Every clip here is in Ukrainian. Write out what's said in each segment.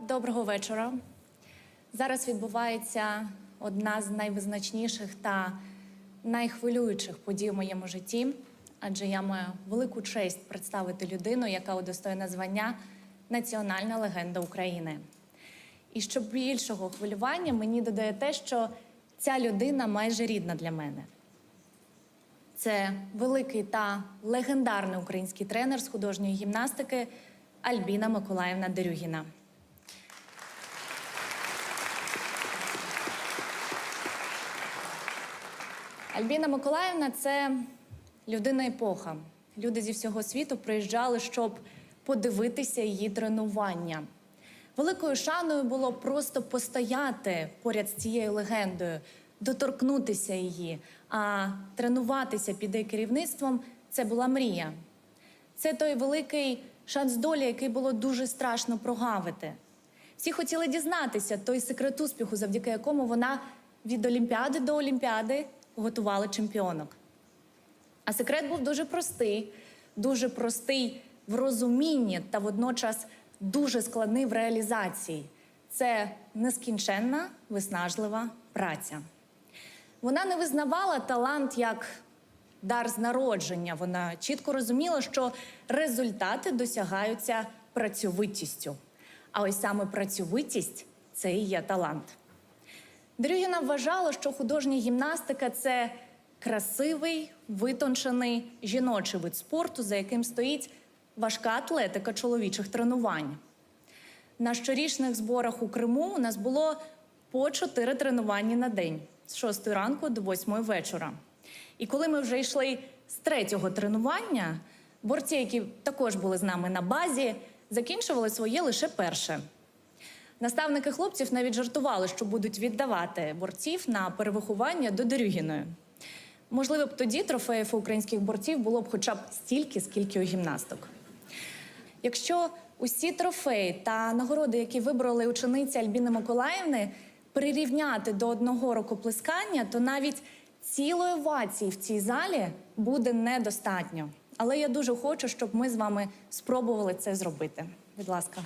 Доброго вечора. Зараз відбувається одна з найвизначніших та найхвилюючих подій в моєму житті, адже я маю велику честь представити людину, яка удостоєна звання Національна легенда України. І що більшого хвилювання мені додає те, що ця людина майже рідна для мене. Це великий та легендарний український тренер з художньої гімнастики Альбіна Миколаївна Дерюгіна. Альбіна Миколаївна це людина епоха. Люди зі всього світу приїжджали, щоб подивитися її тренування. Великою шаною було просто постояти поряд з цією легендою, доторкнутися її, а тренуватися під її керівництвом це була мрія. Це той великий шанс долі, який було дуже страшно прогавити. Всі хотіли дізнатися той секрет успіху, завдяки якому вона від Олімпіади до Олімпіади готувала чемпіонок. А секрет був дуже простий, дуже простий в розумінні та водночас дуже складний в реалізації. Це нескінченна виснажлива праця. Вона не визнавала талант як дар з народження. Вона чітко розуміла, що результати досягаються працьовитістю. А ось саме працьовитість це і є талант. Дрюгіна вважала, що художня гімнастика це красивий, витончений жіночий вид спорту, за яким стоїть важка атлетика чоловічих тренувань. На щорічних зборах у Криму у нас було по чотири тренування на день з 6 ранку до 8 вечора. І коли ми вже йшли з третього тренування, борці, які також були з нами на базі, закінчували своє лише перше. Наставники хлопців навіть жартували, що будуть віддавати борців на перевиховання до Дерюгіної. Можливо б тоді трофеїв українських борців було б хоча б стільки, скільки у гімнасток. Якщо усі трофеї та нагороди, які вибрали учениці Альбіни Миколаївни, прирівняти до одного рукоплескання, то навіть цілої овації в цій залі буде недостатньо. Але я дуже хочу, щоб ми з вами спробували це зробити. Будь ласка.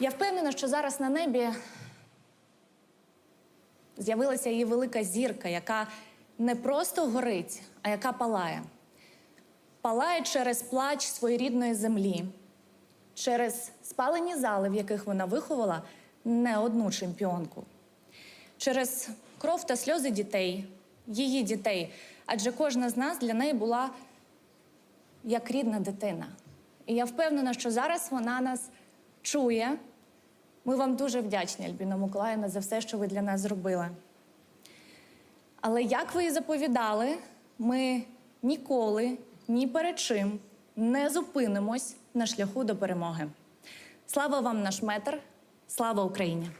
Я впевнена, що зараз на небі з'явилася її велика зірка, яка не просто горить, а яка палає. Палає через плач своєрідної землі, через спалені зали, в яких вона виховала не одну чемпіонку, через кров та сльози дітей, її дітей. Адже кожна з нас для неї була як рідна дитина. І я впевнена, що зараз вона нас чує. Ми вам дуже вдячні, Альбіна Миколаївна, за все, що ви для нас зробили. Але як ви і заповідали, ми ніколи ні перед чим не зупинимось на шляху до перемоги. Слава вам, наш метр! Слава Україні!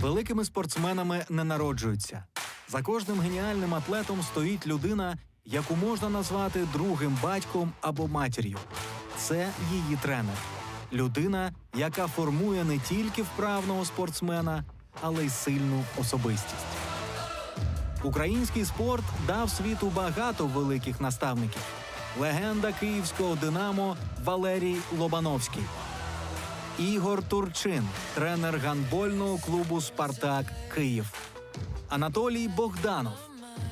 Великими спортсменами не народжуються. За кожним геніальним атлетом стоїть людина, яку можна назвати другим батьком або матір'ю. Це її тренер. Людина, яка формує не тільки вправного спортсмена, але й сильну особистість. Український спорт дав світу багато великих наставників. Легенда київського Динамо Валерій Лобановський. Ігор Турчин, тренер гандбольного клубу Спартак Київ. Анатолій Богданов,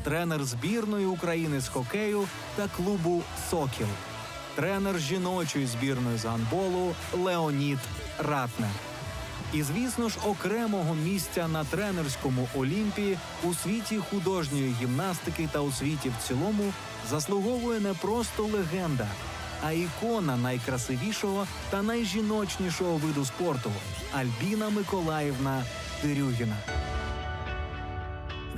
тренер збірної України з хокею та клубу Сокіл, тренер жіночої збірної з гандболу Леонід Ратнер. І, звісно ж, окремого місця на тренерському олімпі у світі художньої гімнастики та у світі в цілому заслуговує не просто легенда, а ікона найкрасивішого та найжіночнішого виду спорту Альбіна Миколаївна Дерюгіна.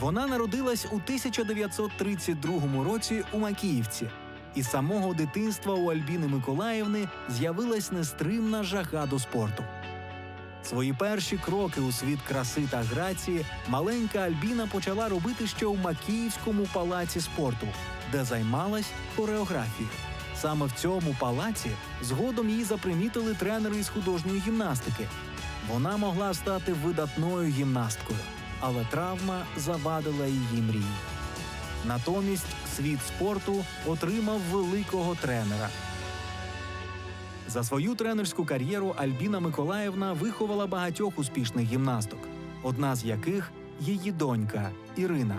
Вона народилась у 1932 році у Макіївці. І з самого дитинства у Альбіни Миколаївни з'явилась нестримна жага до спорту. Свої перші кроки у світ краси та грації маленька Альбіна почала робити ще у Макіївському палаці спорту, де займалась хореографією. Саме в цьому палаці згодом її запримітили тренери із художньої гімнастики. Вона могла стати видатною гімнасткою, але травма завадила її мрії. Натомість світ спорту отримав великого тренера. За свою тренерську кар'єру Альбіна Миколаївна виховала багатьох успішних гімнасток, одна з яких її донька Ірина.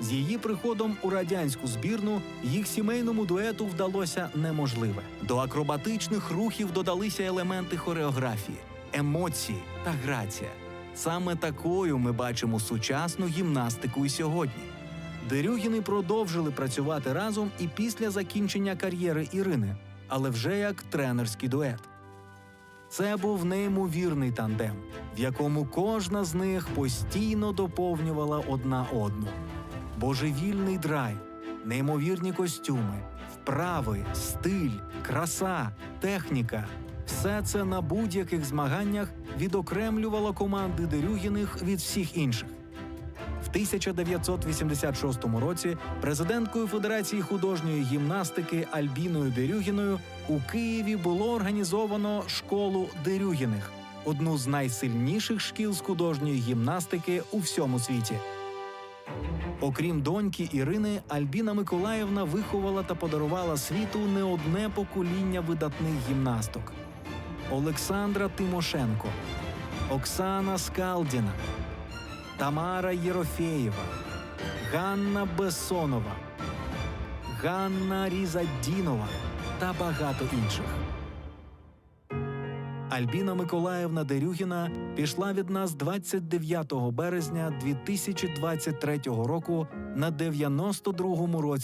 З її приходом у радянську збірну їх сімейному дуету вдалося неможливе. До акробатичних рухів додалися елементи хореографії, емоції та грація. Саме такою ми бачимо сучасну гімнастику і сьогодні. Дерюгіни продовжили працювати разом і після закінчення кар'єри Ірини, але вже як тренерський дует. Це був неймовірний тандем, в якому кожна з них постійно доповнювала одна одну. Божевільний драйв, неймовірні костюми, вправи, стиль, краса, техніка все це на будь-яких змаганнях відокремлювало команди Дерюгіних від всіх інших. В 1986 році президенткою Федерації художньої гімнастики Альбіною Дерюгіною у Києві було організовано школу Дерюгіних, одну з найсильніших шкіл з художньої гімнастики у всьому світі. Окрім доньки Ірини, Альбіна Миколаївна виховала та подарувала світу не одне покоління видатних гімнасток: Олександра Тимошенко, Оксана Скалдіна, Тамара Єрофєєва, Ганна Бессонова, Ганна Різадінова та багато інших. Альбіна Миколаївна Дерюгіна пішла від нас 29 березня 2023 року на 92-му році.